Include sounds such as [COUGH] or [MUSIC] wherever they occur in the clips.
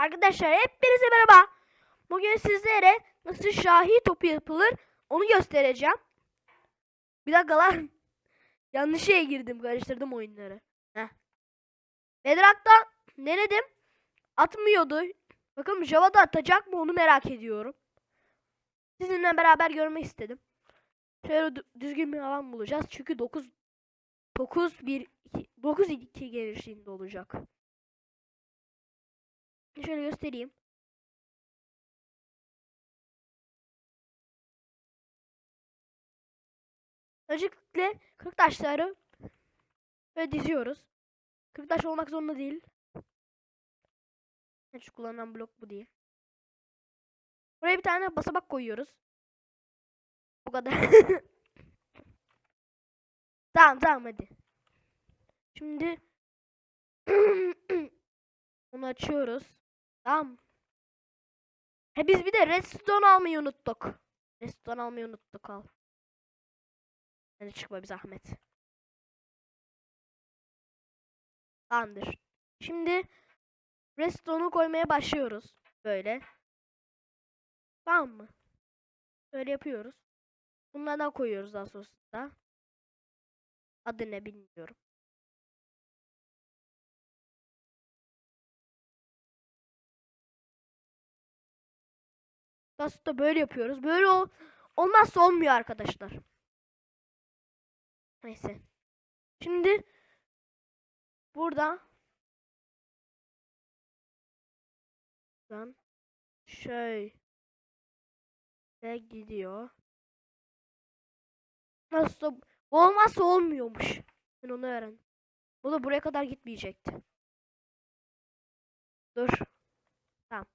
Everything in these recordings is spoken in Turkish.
Arkadaşlar hepinize merhaba. Bugün sizlere nasıl şahi topu yapılır onu göstereceğim. Bir dakika lan. [LAUGHS] Yanlış şeye girdim. Karıştırdım oyunları. Heh. Bedrock'ta denedim. Atmıyordu. Bakalım Java'da atacak mı onu merak ediyorum. Sizinle beraber görmek istedim. Şöyle dü- düzgün bir alan bulacağız. Çünkü 9 9 1 2 9 2 genişliğinde olacak. Şöyle göstereyim. Öncelikle kırk taşları böyle diziyoruz. Kırk taş olmak zorunda değil. Çok kullanılan blok bu değil. Buraya bir tane basamak koyuyoruz. Bu kadar. [LAUGHS] tamam tamam hadi. Şimdi [CLEARS THROAT] onu açıyoruz. Tamam. He biz bir de redstone almayı unuttuk. Redstone almayı unuttuk al. Hadi çıkma bir zahmet. Tamamdır. Şimdi redstone'u koymaya başlıyoruz. Böyle. Tamam mı? Böyle yapıyoruz. Bunlardan koyuyoruz daha sonrasında. Adı ne bilmiyorum. Aslında böyle yapıyoruz. Böyle ol olmazsa olmuyor arkadaşlar. Neyse. Şimdi burada buradan şöyle gidiyor. Nasıl olmazsa olmuyormuş. Ben onu öğrendim. Bu da buraya kadar gitmeyecekti. Dur. Tamam.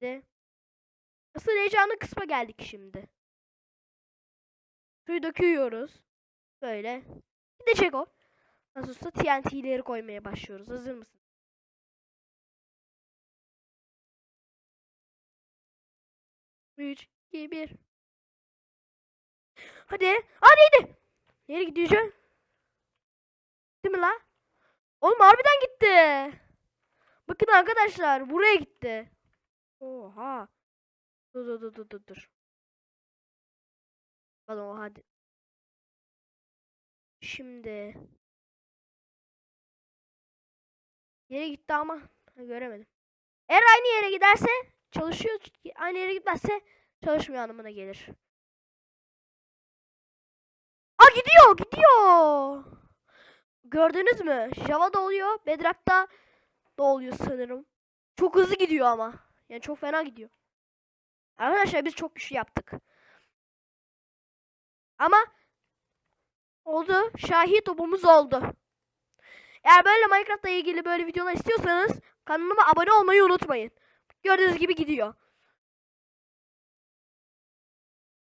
De. Asıl heyecanlı kısma geldik şimdi. Suyu döküyoruz. Böyle. Gidecek o. Nasılsa TNT'leri koymaya başlıyoruz. Hazır mısın? Üç, iki, bir. Hadi. Hadi. Nereye gidiyorsun? Değil mi la? Oğlum harbiden gitti. Bakın arkadaşlar buraya gitti. Oha. Dur dur dur dur dur o hadi. Şimdi. Yere gitti ama ha, göremedim. Eğer aynı yere giderse çalışıyor. Aynı yere gitmezse çalışmıyor anlamına gelir. Aa gidiyor gidiyor. Gördünüz mü? Java'da oluyor. Bedrock'ta da oluyor sanırım. Çok hızlı gidiyor ama. Yani çok fena gidiyor. Arkadaşlar biz çok güçlü yaptık. Ama oldu. Şahi topumuz oldu. Eğer böyle Minecraft'la ilgili böyle videolar istiyorsanız kanalıma abone olmayı unutmayın. Gördüğünüz gibi gidiyor.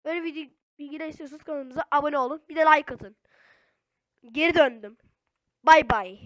Böyle video bilgiler istiyorsanız kanalımıza abone olun. Bir de like atın. Geri döndüm. Bay bay.